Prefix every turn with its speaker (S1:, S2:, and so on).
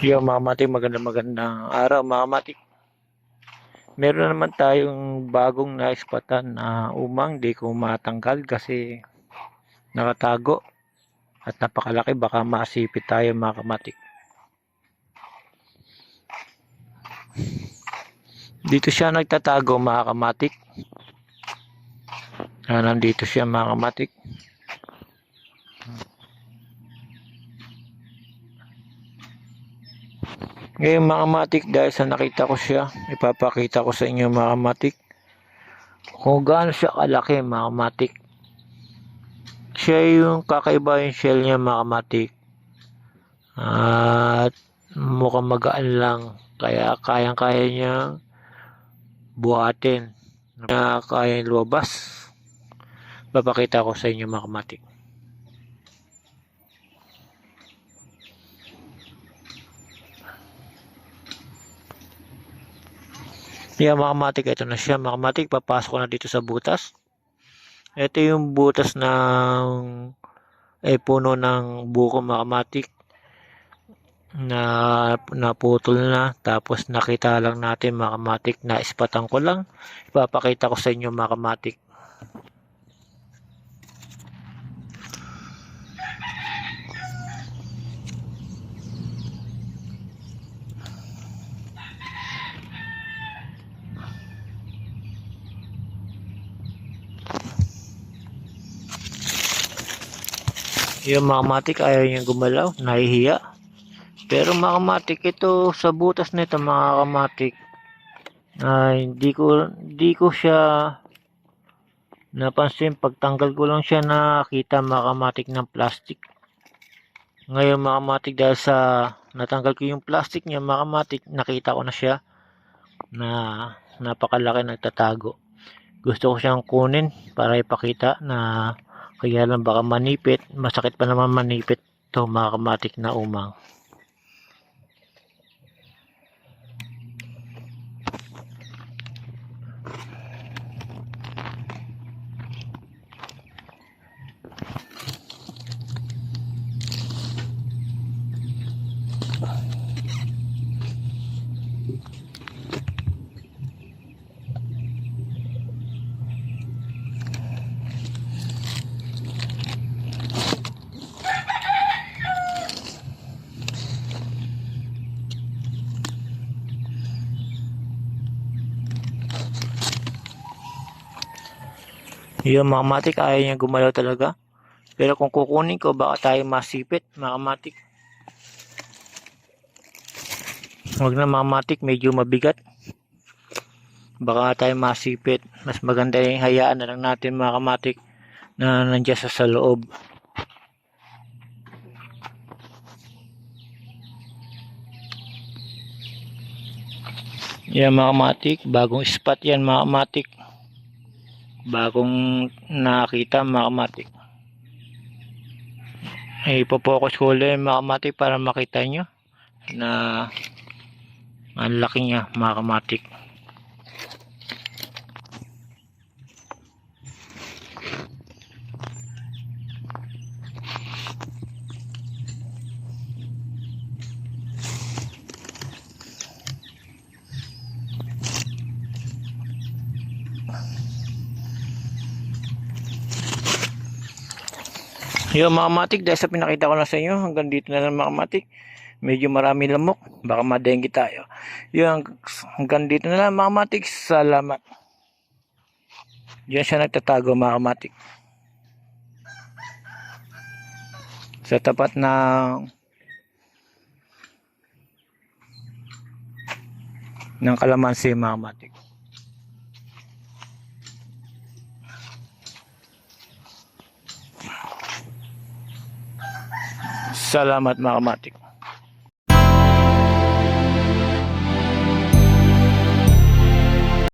S1: Yo mga matik, magandang magandang araw mga matik. Meron na naman tayong bagong naispatan na umang di ko matanggal kasi nakatago at napakalaki baka masipit tayo mga kamatik. Dito siya nagtatago mga kamatik. Ah, nandito siya mga kamatik. Ngayon mga matik, dahil sa nakita ko siya, ipapakita ko sa inyo mga matik kung gaano siya kalaki mga matik. Siya yung kakaiba yung shell niya mga matik. At mukhang magaan lang. Kaya kayang-kaya niya buhatin na kaya lumabas. Papakita ko sa inyo mga matik. Yan mga matik, ito na siya mga matik. Papasok na dito sa butas. Ito yung butas ng eh, puno ng buko mga matik na naputol na. Tapos nakita lang natin mga kamatik na ispatan ko lang. Ipapakita ko sa inyo mga yung mga kamatik ayaw niyang gumalaw nahihiya. Pero mga kamatik ito sa butas nito mga kamatik ay hindi ko hindi ko siya napansin. Pagtanggal ko lang siya nakita mga kamatik ng plastic. Ngayon mga kamatik dahil sa natanggal ko yung plastic niya mga kamatik nakita ko na siya na napakalaki nagtatago. Gusto ko siyang kunin para ipakita na kaya lang baka manipit masakit pa naman manipit to mga kamatik na umang Yung mga matik, ayaw niya gumalaw talaga. Pero kung kukunin ko, baka tayo masipit, mga matik. Huwag na mga matik, medyo mabigat. Baka tayo masipit. Mas maganda yung hayaan na lang natin mga kamatik na nandiyan sa, sa loob. Yan mga kamatik, bagong spot yan mga kamatik bagong nakita mga kamatik. Ay ipopokus ko ulit mga kamatik para makita nyo na ang laki niya mga Yung mga matik, dahil sa pinakita ko na sa inyo, hanggang dito na lang mga matik. Medyo marami lamok, baka madenggi tayo. Yung hanggang dito na lang mga matik, salamat. Diyan siya nagtatago mga matik. Sa tapat ng ng kalamansi mga matik. Salamat mga kamatik.